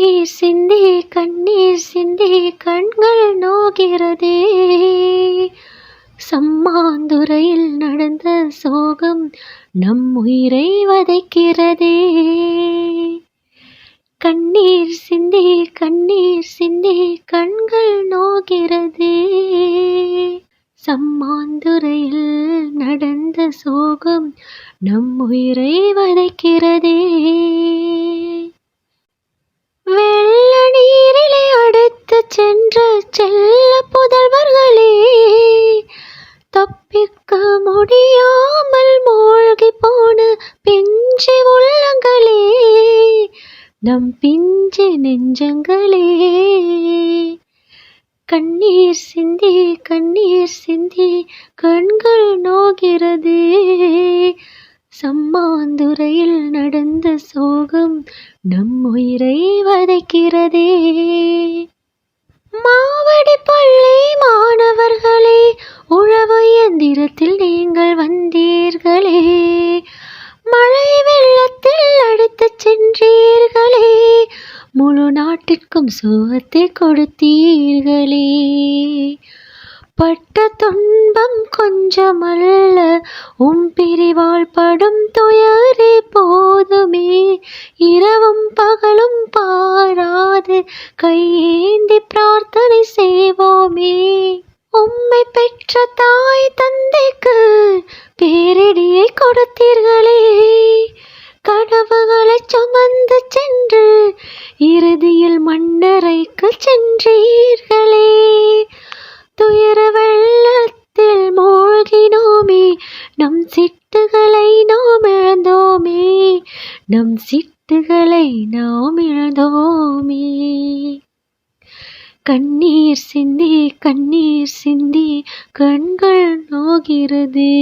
கண்ணீர் சிந்தி கண்ணீர் சிந்தி கண்கள் நோகிறதே. சம்மாந்துறையில் நடந்த சோகம் நம் உயிரை வதைக்கிறதே. கண்ணீர் சிந்தி கண்ணீர் சிந்தி கண்கள் நோகிறதே. சம்மாந்துறையில் நடந்த சோகம் நம் உயிரை வதைக்கிறதே. தப்பிக்க முடியாமல் மூழ்கி போன பிஞ்சு உள்ளங்களே நம் பிஞ்சு நெஞ்சங்களே. கண்ணீர் சிந்தி கண்ணீர் சிந்தி கண்கள் நோகிறது. சம்மாந்துறையில் நடந்த சோகம் நம் உயிரை வதைக்கிறதே. மாவடி பள்ளி மாணவர்களே உழவ முழு நாட்டிற்கும் சுகத்தை கொடுத்தீர்களே. பட்ட துன்பம் கொஞ்சமல்ல உம் பிரிவால் படும் துயரே போதுமே. இரவும் பகலும் பாராது கையேந்தி பிரார்த்தனை செய்வோமே. உம்மை பெற்ற தாய் தந்தைக்கு பேரிடியை கொடுத்தீர்களே. கனவுகளை சுமந்து சென்று இறுதியில் மண்ணறைக்கு சென்றீர்களே. துயர வெள்ளத்தில் மூழ்கினோமே நம் சிட்டுகளை நாம் இழந்தோமே நம் சிட்டுகளை நாம் இழந்தோமே. கண்ணீர் சிந்தி கண்ணீர் சிந்தி கண்கள் நோகிறது.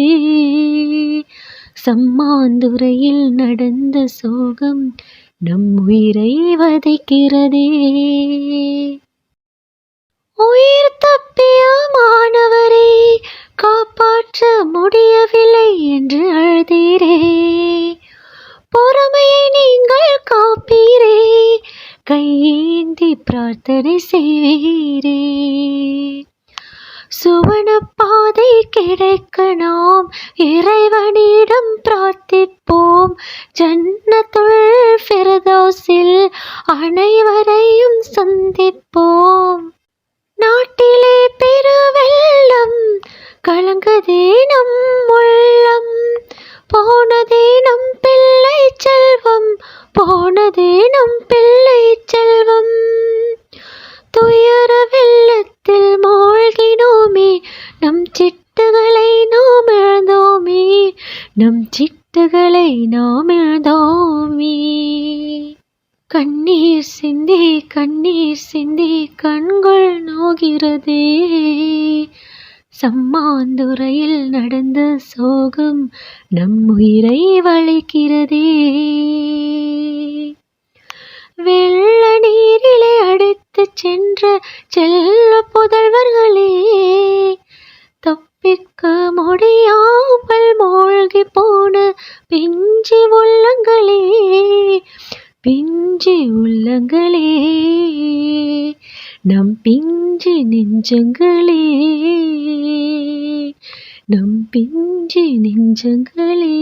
சம்மாந்துறையில் நடந்த சோகம் நம் உயிரை வதைக்கிறதே. உயிர் தப்பிய மாணவரே காப்பாற்ற முடியவில்லை என்று அழுதீரே. பொறுமையை நீங்கள் காப்பீரே கையேந்தி பிரார்த்தனை செய்வீரே. சுவன பாதை கிடைக்க நாம் இறை ஃபிரதௌஸில் அனைவரையும் சந்திப்போம். நாட்டிலே பெருவெள்ளம் கலங்குதே நம் உள்ளம். போனதே நம் பிள்ளை செல்வம் போனதே நம் பிள்ளை செல்வம். துயர வெள்ளத்தில் மூழ்கினோமே நம் சிட்டுகளை நாம் இழந்தோமே நம் சிட்டுகளை நாம் இழந்தோமே. கண்ணீர் சிந்தி கண்ணீர் சிந்தி கண்கள் நோகிறதே. சம்மாந்துறையில் நடந்த சோகம் நம் உயிரை வளைக்கிறதே வெள்ள நீரிலே அடித்து சென்ற செல்ல புதல்வர்களே தப்பிக்க முடியாமல் மூழ்கி போன பிஞ்சி உள்ளங்களே. பிஞ்சு உள்ளங்களே நம் பிஞ்சு நெஞ்சங்களே நம் பிஞ்சு நெஞ்சங்களே.